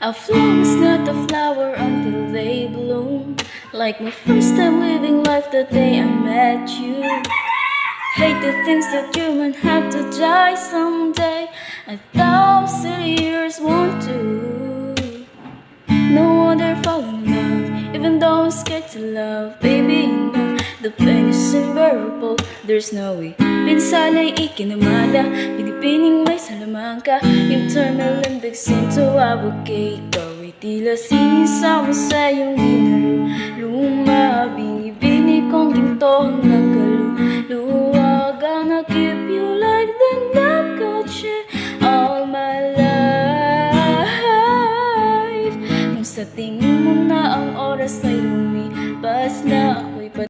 A flower is not a flower until they bloom. Like my first time living life the day I met you. Hate the things that you might have to die someday. A thousand years won't do. No other fall in love, even though I'm scared to love. Baby, you know the pain is unbearable. There's no way. Pinsala'y ikinamala, pinipining bangka Yung terminal index into our gate Ikaw ay tila sinisama sa iyong hinalo. Luma, binibini kong ginto Nagkaluluwag ang nakip you like the nakotche All my life. Kung sa tingin mo na ang oras ay lumipas